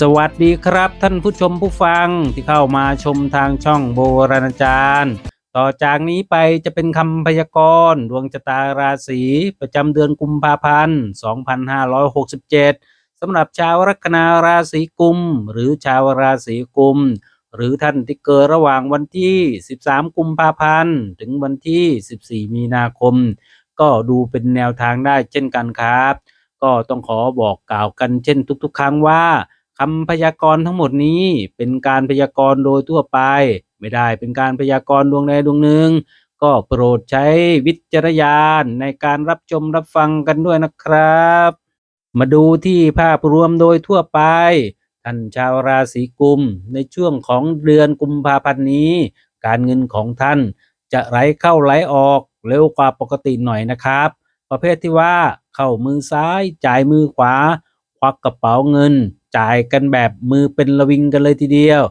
สวัสดีครับท่านผู้ชมผู้ฟังที่เข้ามาชมทางช่องโบราณจารย์ ต่อจากนี้ไปจะเป็นคำพยากรณ์ดวงชะตาราศีประจำเดือนกุมภาพันธ์ 2567 สำหรับชาวลัคนาราศีกุม หรือชาวราศีกุม หรือท่านที่เกิดระหว่างวันที่ 13 กุมภาพันธ์ ถึงวันที่ 14 มีนาคม ก็ดูเป็นแนวทางได้เช่นกันครับ ก็ต้องขอบอกกล่าวกันเช่นทุกๆ ครั้งว่า คำพยากรณ์ทั้งหมดนี้เป็นการพยากรณ์โดยทั่วไป ไม่ได้เป็นการพยากรณ์ดวงใดดวงหนึ่ง ก็โปรดใช้วิจารณญาณในการรับชมรับฟังกันด้วยนะครับ มาดูที่ภาพรวมโดยทั่วไป ท่านชาวราศีกุม ในช่วงของเดือนกุมภาพันธ์นี้ การเงินของท่านจะไหลเข้าไหลออกเร็วกว่าปกติหน่อยนะครับ ประเภทที่ว่าเข้ามือซ้ายจ่ายมือขวา ควักกระเป๋าเงิน จ่ายกันแบบมือเป็นระวิงกันเลยทีเดียว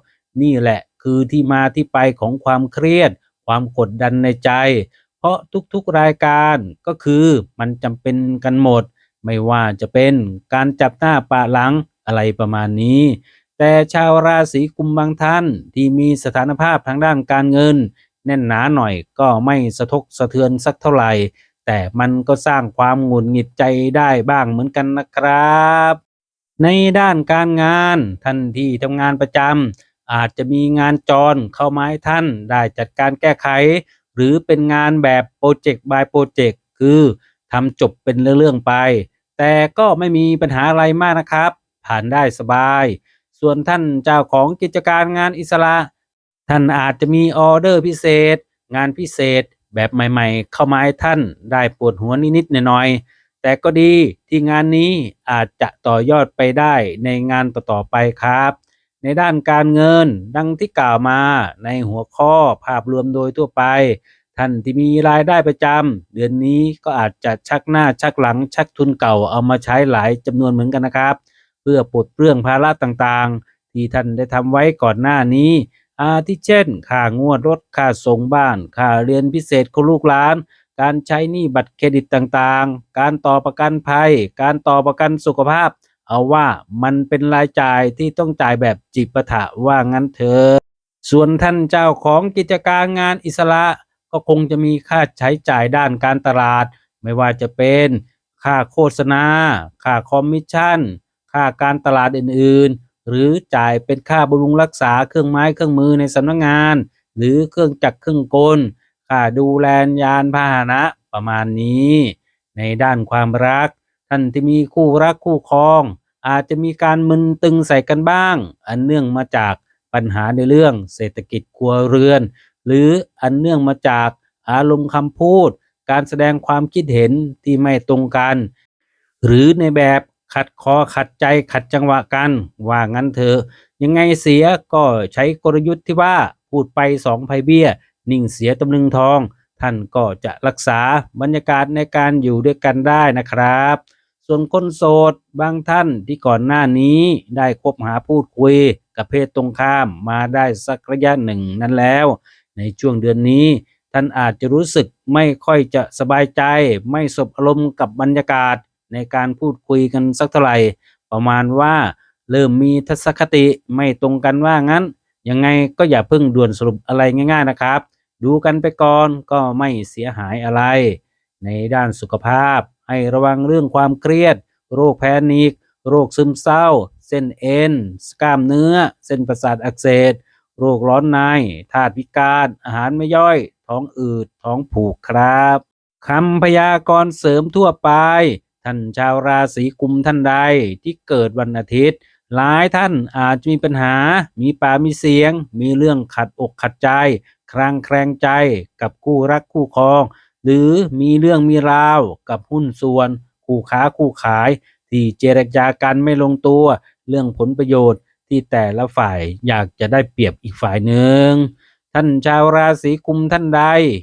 นี่แหละคือที่มาที่ไปของความเครียด ความกดดันในใจ เพราะทุกๆรายการก็คือมันจำเป็นกันหมด ไม่ว่าจะเป็นการจับหน้าปะหลังอะไรประมาณนี้ แต่ชาวราศีกุมบางท่านที่มีสถานภาพทางด้านการเงิน แน่นหนาหน่อยก็ไม่สะทกสะเทือนสักเท่าไหร่แต่มันก็สร้างความหงุดหงิดใจได้บ้างเหมือนกันนะครับ ในด้านการงานท่านที่ทำงานประจำอาจจะมีงานจรเข้ามาให้ท่านได้จัดการแก้ไข หรือเป็นงานแบบโปรเจกต์ by โปรเจกต์คือทำจบเป็นเรื่องๆไป แต่ก็ไม่มีปัญหาอะไรมากนะครับ ผ่านได้สบาย ส่วนท่านเจ้าของกิจการงานอิสระ ท่านอาจจะมีออเดอร์พิเศษ งานพิเศษแบบใหม่ ๆ เข้ามาให้ท่านได้ปวดหัวนิดๆหน่อยๆ แต่ก็ดีที่งานนี้อาจจะต่อยอดไปได้ในงานต่อๆไปครับ ในด้านการเงินดังที่กล่าวมาในหัวข้อภาพรวมโดยทั่วไป ท่านที่มีรายได้ประจำเดือนนี้ก็อาจจะชักหน้าชักหลังชักทุนเก่าเอามาใช้หลายจำนวนเหมือนกันนะครับ เพื่อปลดเปลื้องภาระต่างๆ ที่ท่านได้ทำไว้ก่อนหน้านี้อาทิเช่นค่างวดรถค่าส่งบ้านค่าเรียนพิเศษของลูกหลาน การใช้หนี้บัตรเครดิตต่างๆ การต่อประกันภัย การต่อประกันสุขภาพ เอาว่ามันเป็นรายจ่ายที่ต้องจ่ายแบบจิปถะว่างั้นเถอะส่วนท่านเจ้าของกิจการงานอิสระ ก็คงจะมีค่าใช้จ่ายด้านการตลาด ไม่ว่าจะเป็นค่าโฆษณา ค่าคอมมิชชั่น ค่าการตลาดอื่นๆ หรือจ่ายเป็นค่าบำรุงรักษาเครื่องไม้เครื่องมือในสำนักงาน หรือเครื่องจักรเครื่องกล ค่าดูแลยานพาหนะประมาณนี้ ในด้านความรัก ท่านที่มีคู่รักคู่ครอง อาจจะมีการมึนตึงใส่กันบ้าง อันเนื่องมาจากปัญหาในเรื่องเศรษฐกิจครัวเรือน หรืออันเนื่องมาจากอารมณ์คำพูด การแสดงความคิดเห็นที่ไม่ตรงกัน หรือในแบบขัดคอขัดใจขัดจังหวะกัน ว่างั้นเถอะยังไงเสียก็ใช้กลยุทธ์ที่ว่าพูดไปสองไพเบี้ย นิ่งเสียตำลึงทอง ท่านก็จะรักษาบรรยากาศในการอยู่ด้วยกันได้นะครับ ส่วนคนโสดบางท่านที่ก่อนหน้านี้ได้คบหาพูดคุยกับเพศตรงข้ามมาได้สักระยะหนึ่งนั้นแล้ว ในช่วงเดือนนี้ท่านอาจจะรู้สึกไม่ค่อยจะสบายใจ ไม่สบอารมณ์กับบรรยากาศในการพูดคุยกันสักเท่าไหร่ประมาณว่าเริ่มมีทัศนคติไม่ตรงกันว่างั้น ยังไงก็อย่าเพิ่งด่วนสรุปอะไรง่าย ๆนะครับ ดูกันไปก่อนก็ไม่เสียหายอะไร ในด้านสุขภาพ ให้ระวังเรื่องความเครียด โรคแพนิค โรคซึมเศร้า เส้นเอ็นกล้ามเนื้อ เส้นประสาทอักเสบโรคร้อนในธาตุพิการ อาหารไม่ย่อย ท้องอืด ท้องผูกครับคำพยากรณ์เสริมทั่วไป ท่านชาวราศีกุมท่านใดที่เกิดวันอาทิตย์ หลายท่านอาจจะมีปัญหา มีปากมีเสียง มีเรื่องขัดอกขัดใจ คลางแคลงใจกับคู่รักคู่ครอง หรือมีเรื่องมีราวกับหุ้นส่วน คู่ค้าคู่ขาย ที่เจรจากันไม่ลงตัว เรื่องผลประโยชน์ที่แต่ละฝ่ายอยากจะได้เปรียบอีกฝ่ายหนึ่งท่านชาวราศีกุมท่านใด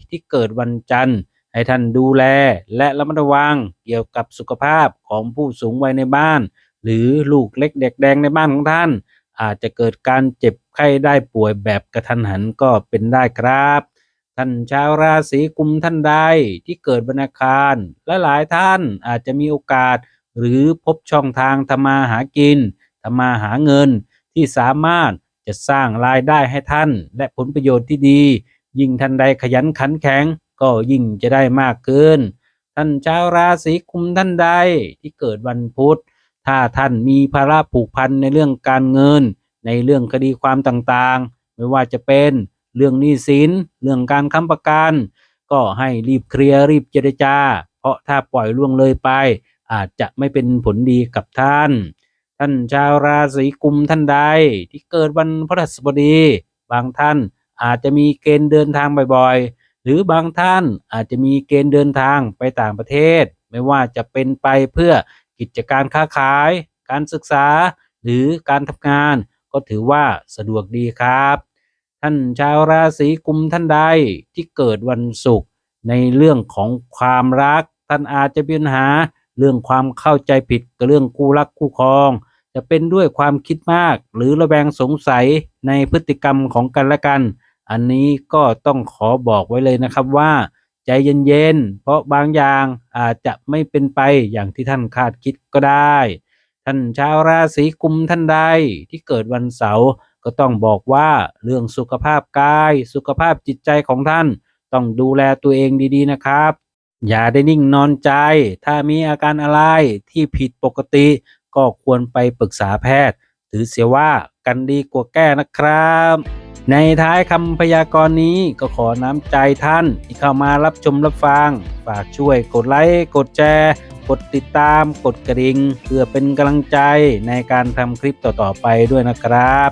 ที่เกิดวันจันทร์ ให้ท่านดูแลและระมัดระวังเกี่ยวกับสุขภาพของผู้สูงวัยในบ้าน หรือลูกเล็กเด็กแดงในบ้านของท่าน อาจจะเกิดการเจ็บไข้ได้ป่วยแบบกระทันหันก็เป็นได้ครับ ท่านชาวราศีกุมท่านใดที่เกิดวันอังคารและหลายท่านอาจจะมีโอกาส หรือพบช่องทางทำมาหากินทำมาหาเงินที่สามารถจะสร้างรายได้ให้ท่าน และผลประโยชน์ที่ดี ยิ่งท่านใดขยันขันแข็ง ก็ยิ่งจะได้มากขึ้น ท่านชาวราศีกุมท่านใดที่เกิดวันพุธ ถ้าท่านมีภาระผูกพันในเรื่องการเงิน ในเรื่องคดีความต่างๆ ไม่ว่าจะเป็นเรื่องหนี้สิน เรื่องการค้ำประกัน ก็ให้รีบเคลียร์รีบเจรจา เพราะถ้าปล่อยล่วงเลยไป อาจจะไม่เป็นผลดีกับท่าน ท่านชาวราศีกุมท่านใด ที่เกิดวันพฤหัสบดี บางท่านอาจจะมีเกณฑ์เดินทางบ่อยๆ หรือบางท่านอาจจะมีเกณฑ์เดินทางไปต่างประเทศ ไม่ว่าจะเป็นไปเพื่อ กิจการค้าขาย การศึกษา หรือการทำงาน ก็ถือว่าสะดวกดีครับ ท่านชาวราศีกุมท่านใดที่เกิดวันศุกร์ในเรื่องของความรัก ท่านอาจจะมีปัญหาเรื่องความเข้าใจผิดกับเรื่องคู่รักคู่ครอง จะเป็นด้วยความคิดมาก หรือระแวงสงสัยในพฤติกรรมของกันและกัน อันนี้ก็ต้องขอบอกไว้เลยนะครับว่า ใจเย็นๆ เพราะบางอย่างอาจจะไม่เป็นไปอย่างที่ท่านคาดคิดก็ได้ ท่านชาวราศีกุมท่านใดที่เกิดวันเสาร์ก็ต้องบอกว่าเรื่องสุขภาพกาย สุขภาพจิตใจของท่าน ต้องดูแลตัวเองดีๆนะครับ อย่าได้นิ่งนอนใจ ถ้ามีอาการอะไรที่ผิดปกติ ก็ควรไปปรึกษาแพทย์ ถือเสียว่า กันดีกว่าแก้นะครับ ในท้ายคำพยากรณ์นี้ก็ขอน้ำใจท่านที่เข้ามารับชมรับฟัง ฝากช่วยกดไลค์ กดแชร์กดติดตาม กดกระดิ่งเพื่อเป็นกำลังใจในการทำคลิปต่อๆไปด้วยนะครับ